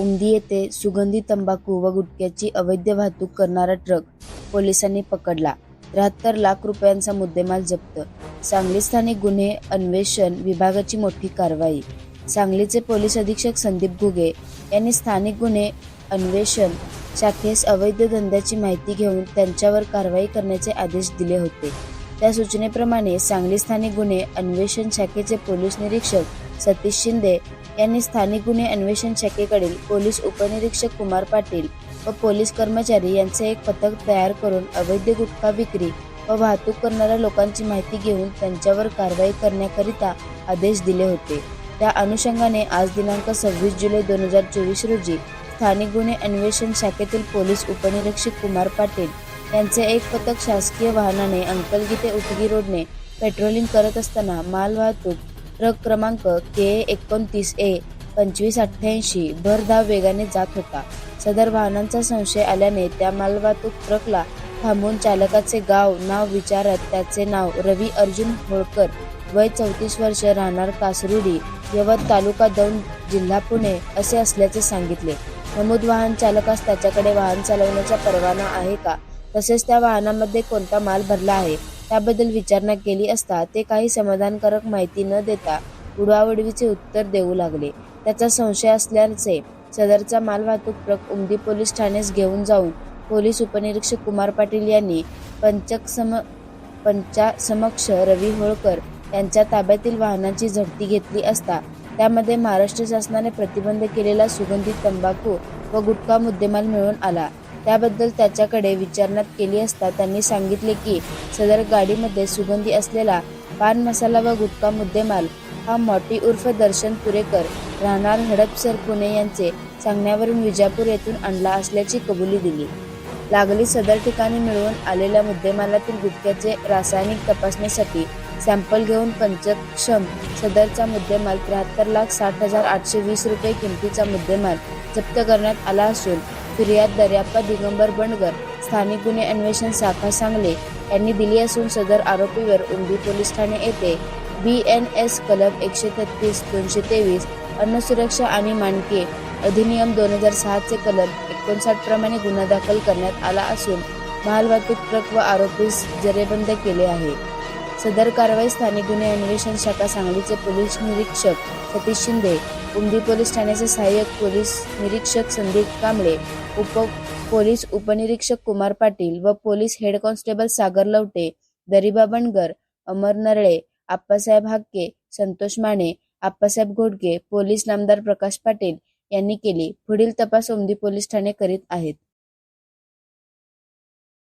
उमदी येथे सुगंधी तंबाखू व गुटख्याची अवैध वाहतूक करणारा ट्रक पोलिसांनी पकडला. त्र्याहत्तर लाख रुपयांचा मुद्देमाल जप्त. सांगली स्थानिक गुन्हे अन्वेषण विभागाची मोठी कारवाई. सांगलीचे पोलीस अधीक्षक संदीप घुगे यांनी स्थानिक गुन्हे अन्वेषण शाखेस अवैध धंद्याची माहिती घेऊन त्यांच्यावर कारवाई करण्याचे आदेश दिले होते. त्या सूचनेप्रमाणे सांगली स्थानिक गुन्हे अन्वेषण शाखेचे पोलीस निरीक्षक सतीश शिंदे यांनी स्थानिक गुन्हे अन्वेषण शाखेकडील पोलीस उपनिरीक्षक कुमार पाटील व पोलीस कर्मचारी यांचे एक पथक तयार करून अवैध गुटखा विक्री व वाहतूक करणाऱ्या लोकांची माहिती घेऊन त्यांच्यावर कारवाई करण्याकरिता आदेश दिले होते. त्या अनुषंगाने आज दिनांक सव्वीस जुलै दोन हजार चोवीस रोजी स्थानिक गुन्हे अन्वेषण शाखेतील पोलीस उपनिरीक्षक कुमार पाटील यांचे एक पथक शासकीय वाहनाने अंकलगी ते उटगी रोडने पेट्रोलिंग करत असताना मालवाहतूक ट्रक क्रमांक के एकोणतीस ए पंचवीस अठ्ठ्याऐंशी भरधाव वेगाने जात होता. सदर वाहनांचा संशय आल्याने त्या मालवाहतूक ट्रकला थांबून चालकाचे गाव नाव विचारत त्याचे नाव रवी अर्जुन होळकर वय चौतीस वर्ष राहणार कासरुडी यवत तालुका दौंड जिल्हा पुणे असे असल्याचे सांगितले. नमूद वाहन चालकास त्याच्याकडे वाहन चालवण्याचा परवाना आहे का? तसेच त्या वाहनामध्ये कोणता माल भरला आहे? त्याबद्दल विचारणा केली असता ते काही समाधानकारक माहिती न देता उडवाउडवीचे उत्तर देऊ लागले. त्याचा संशय असल्याचे सदरचा मालवाहतूक ट्रक उमदी पोलीस ठाण्यास घेऊन जाऊन पोलीस उपनिरीक्षक कुमार पाटील यांनी पंचक सम पंचासमक्ष रवी होळकर यांच्या ताब्यातील वाहनाची झडती घेतली असता त्यामध्ये महाराष्ट्र शासनाने प्रतिबंध केलेला सुगंधित तंबाखू व गुटखा मुद्देमाल मिळून आला. त्याबद्दल त्याच्याकडे विचारणा केली असता त्यांनी सांगितले की सदर गाडीमध्ये सुगंधी असलेला पान मसाला व गुटखा मुद्देमाल हा मॉटी उर्फ दर्शन पुरेकर राहणार हडपसर पुणे यांचे सांगण्यावरून विजापूर येथून आणला असल्याची कबुली दिली. लागली सदर ठिकाणी मिळवून आलेल्या मुद्देमालातील गुटख्याचे रासायनिक तपासणीसाठी सॅम्पल घेऊन पंचक्षम सदरचा मुद्देमाल त्र्याहत्तर लाख साठ हजार आठशे वीस रुपये किमतीचा मुद्देमाल जप्त करण्यात आला असून फिर्याद दर्याप्पा दिगंबर बंडगर स्थानिक गुन्हे अन्वेषण शाखा सांगली यांनी दिली असून सदर आरोपीवर उंबी पोलीस ठाणे येथे बी एन एस कलम एकशे तेहतीस दोनशे तेवीस अन्न सुरक्षा आणि मानके अधिनियम दोन हजार सहाचे कलम एकोणसाठ प्रमाणे गुन्हा दाखल करण्यात आला असून मालवाहतूक ट्रक व आरोपीस जरेबंद केले आहे. सदर कारवाई स्थानिक गुन्हे अन्वेषण शाखा सांगलीचे पोलीस निरीक्षक सतीश शिंदे उमदी पोलीस ठाण्याचे सहाय्यक पोलीस निरीक्षक संदीप कांबळे उप पोलीस उपनिरीक्षक कुमार पाटील व police head constable Sagar Lavte Dariba Bangar Amar Narale Appasaheb Hakke Santosh Mane Appasaheb Ghodke police नामदार प्रकाश पाटील यांनी केली. पुढील तपास उमदी पोलीस ठाणे करीत आहेत.